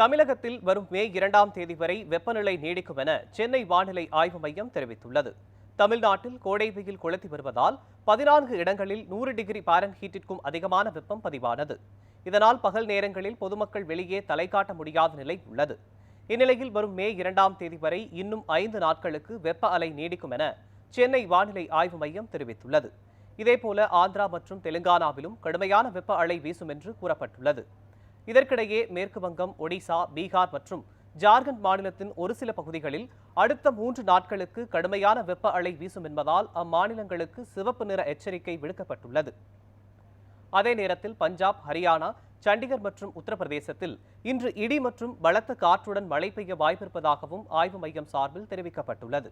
தமிழகத்தில் வரும் மே இரண்டாம் தேதி வரை வெப்பநிலை நீடிக்கும் என சென்னை வானிலை ஆய்வு மையம் தெரிவித்துள்ளது. தமிழ்நாட்டில் கோடை வெயில் கொளுத்தி வருவதால் பதினான்கு இடங்களில் நூறு டிகிரி பாரன் ஹீட்டிற்கும் அதிகமான வெப்பம் பதிவானது. இதனால் பகல் நேரங்களில் பொதுமக்கள் வெளியே தலை காட்ட முடியாத நிலை உள்ளது. இந்நிலையில் வரும் மே இரண்டாம் தேதி வரை இன்னும் ஐந்து நாட்களுக்கு வெப்ப அலை நீடிக்கும் என சென்னை வானிலை ஆய்வு மையம் தெரிவித்துள்ளது. இதேபோல ஆந்திரா மற்றும் தெலுங்கானாவிலும் கடுமையான வெப்ப அலை வீசும் என்று கூறப்பட்டுள்ளது. இதற்கிடையே மேற்கு வங்கம் ஒடிசா பீகார் மற்றும் ஜார்க்கண்ட் மாநிலத்தின் ஒரு சில பகுதிகளில் அடுத்த மூன்று நாட்களுக்கு கடுமையான வெப்ப அலை வீசும் என்பதால் அம்மாநிலங்களுக்கு சிவப்பு நிற எச்சரிக்கை விடுக்கப்பட்டுள்ளது. அதே நேரத்தில் பஞ்சாப் ஹரியானா சண்டிகர் மற்றும் உத்தரப்பிரதேசத்தில் இன்று இடி மற்றும் பலத்த காற்றுடன் மழை பெய்ய வாய்ப்பிருப்பதாகவும் ஆய்வு மையம் சார்பில் தெரிவிக்கப்பட்டுள்ளது.